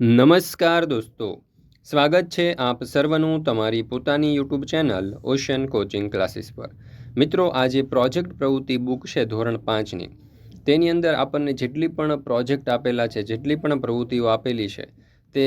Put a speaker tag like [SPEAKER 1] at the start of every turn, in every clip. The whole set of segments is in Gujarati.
[SPEAKER 1] નમસ્કાર દોસ્તો. સ્વાગત છે આપ સર્વનું તમારી પોતાની YouTube channel Ocean Coaching Classes પર. મિત્રો, આજે પ્રોજેક્ટ પ્રવૃત્તિ બુક છે ધોરણ પાંચની. તેની અંદર આપણને જેટલી પણ પ્રોજેક્ટ આપેલા છે, જેટલી પણ પ્રવૃત્તિઓ આપેલી છે, તે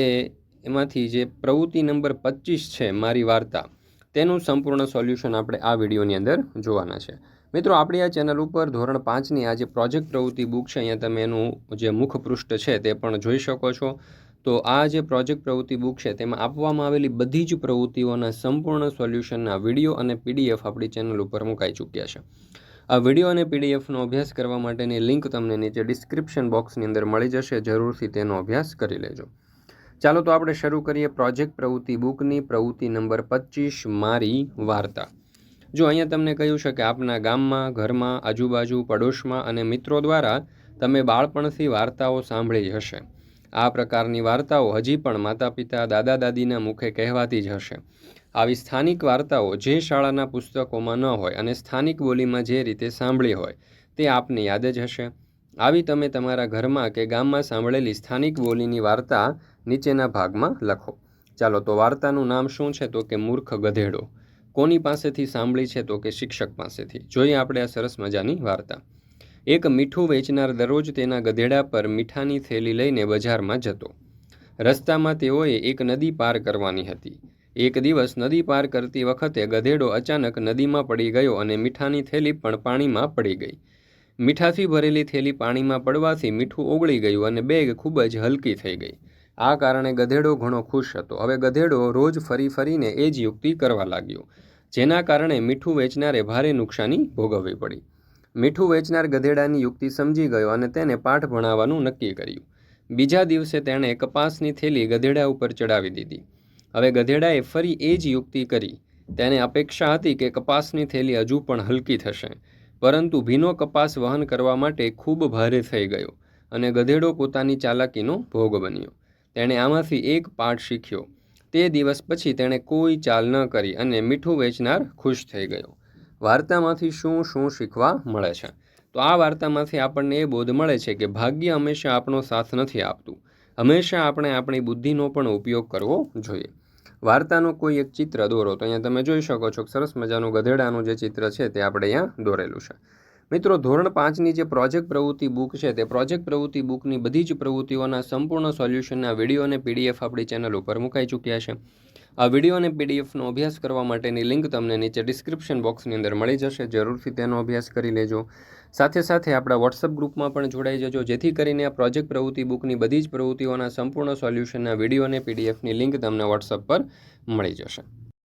[SPEAKER 1] એમાંથી જે પ્રવૃત્તિ નંબર પચીસ છે, મારી વાર્તા, તેનું સંપૂર્ણ સોલ્યુશન આપણે આ વિડીયોની અંદર જોવાના છે. મિત્રો, આપણી આ ચેનલ ઉપર ધોરણ પાંચની આ જે પ્રોજેક્ટ પ્રવૃત્તિ બુક છે, અહીંયા તમે એનું જે મુખપૃષ્ઠ છે તે પણ જોઈ શકો છો. તો આ જે પ્રોજેક્ટ પ્રવૃત્તિ બુક છે, તેમાં આપવામાં આવેલી બધી જ પ્રવૃત્તિઓના સંપૂર્ણ સોલ્યુશનના વીડિયો અને પીડીએફ આપણી ચેનલ ઉપર મુકાઈ ચૂક્યા છે. આ વીડિયો અને પીડીએફનો અભ્યાસ કરવા માટેની લિંક તમને નીચે ડિસ્ક્રિપ્શન બોક્સની અંદર મળી જશે, જરૂરથી તેનો અભ્યાસ કરી લેજો. ચાલો તો આપણે શરૂ કરીએ પ્રોજેક્ટ પ્રવૃત્તિ બુકની પ્રવૃત્તિ નંબર પચીસ, મારી વાર્તા. જો અહીંયા તમને કહ્યું છે કે આપના ગામમાં, ઘરમાં, આજુબાજુ, પડોશમાં અને મિત્રો દ્વારા તમે બાળપણથી વાર્તાઓ સાંભળી હશે. આ પ્રકારની વાર્તાઓ હજી પણ માતા પિતા દાદા દાદીના મુખે કહેવાતી જ હશે. આવી સ્થાનિક વાર્તાઓ જે શાળાના પુસ્તકોમાં ન હોય અને સ્થાનિક બોલીમાં જે રીતે સાંભળી હોય, તે આપને યાદ જ હશે. આવી તમે તમારા ઘરમાં કે ગામમાં સાંભળેલી સ્થાનિક બોલીની વાર્તા નીચેના ભાગમાં લખો. ચાલો તો વાર્તાનું નામ શું છે તો કે મૂર્ખ ગધેડો? કોની પાસેથી સાંભળી છે તો કે શિક્ષક પાસેથી? જોઈએ આપણે આ સરસ મજાની વાર્તા. એક મીઠું વેચનાર દરરોજ તેના ગધેડા પર મીઠાની થેલી લઈને બજારમાં જતો. રસ્તામાં તેઓએ એક નદી પાર કરવાની હતી. એક દિવસ નદી પાર કરતી વખતે ગધેડો અચાનક નદીમાં પડી ગયો અને મીઠાની થેલી પણ પાણીમાં પડી ગઈ. મીઠાથી ભરેલી થેલી પાણીમાં પડવાથી મીઠું ઓગળી ગયું અને બેગ ખૂબ જ હલકી થઈ ગઈ. આ કારણે ગધેડો ઘણો ખુશ હતો. હવે ગધેડો રોજ ફરી ફરીને એ જ યુક્તિ કરવા લાગ્યો, જેના કારણે મીઠું વેચનારે ભારે નુકસાની ભોગવવી પડી. મીઠું વેચનાર ગધેડાની યુક્તિ સમજી ગયો અને તેને પાઠ ભણાવવાનું નક્કી કર્યું. બીજા દિવસે તેણે કપાસની થેલી ગધેડા ઉપર ચડાવી દીધી. હવે ગધેડાએ ફરી એ જ યુક્તિ કરી. તેને અપેક્ષા હતી કે કપાસની થેલી હજુ પણ હલકી થશે. પરંતુ ભીનો કપાસ વહન કરવા માટે ખૂબ ભારે થઈ ગયો અને ગધેડો પોતાની ચાલાકીનો ભોગ બન્યો. તેણે આમાંથી એક પાઠ શીખ્યો. તે દિવસ પછી તેણે કોઈ ચાલ ન કરી અને મીઠું વેચનાર ખુશ થઈ ગયો. વાર્તામાંથી શું શું શીખવા મળે છે? તો આ વાર્તામાંથી આપણને એ બોધ મળે છે કે ભાગ્ય હંમેશા આપણો સાથ નથી આપતું. હંમેશા આપણે આપણી બુદ્ધિનો પણ ઉપયોગ કરવો જોઈએ. વાર્તાનું કોઈ એક ચિત્ર દોરો તો અહીંયા તમે જોઈ શકો છો સરસ મજાનું ગધેડાનું જે ચિત્ર છે તે આપણે અહીંયા દોરેલું છે. મિત્રો, ધોરણ પાંચની જે પ્રોજેક્ટ પ્રવૃત્તિ બુક છે, તે પ્રોજેક્ટ પ્રવૃત્તિ બુકની બધી જ પ્રવૃત્તિઓના સંપૂર્ણ સોલ્યુશનના વીડિયો અને પીડીએફ આપણી ચેનલ ઉપર મુકાઈ ચૂક્યા છે. આ વીડિયો અને પીડીએફનો અભ્યાસ કરવા માટેની લિંક તમને નીચે ડિસ્ક્રિપ્શન બોક્સની અંદર મળી જશે. જરૂરથી તેનો અભ્યાસ કરી લેજો. સાથે સાથે આપણા વોટ્સઅપ ગ્રુપમાં પણ જોડાઈ જજો, જેથી કરીને આ પ્રોજેક્ટ પ્રવૃત્તિ બુકની બધી જ પ્રવૃત્તિઓના સંપૂર્ણ સોલ્યુશનના વીડિયો અને પીડીએફની લિંક તમને વોટ્સઅપ પર મળી જશે.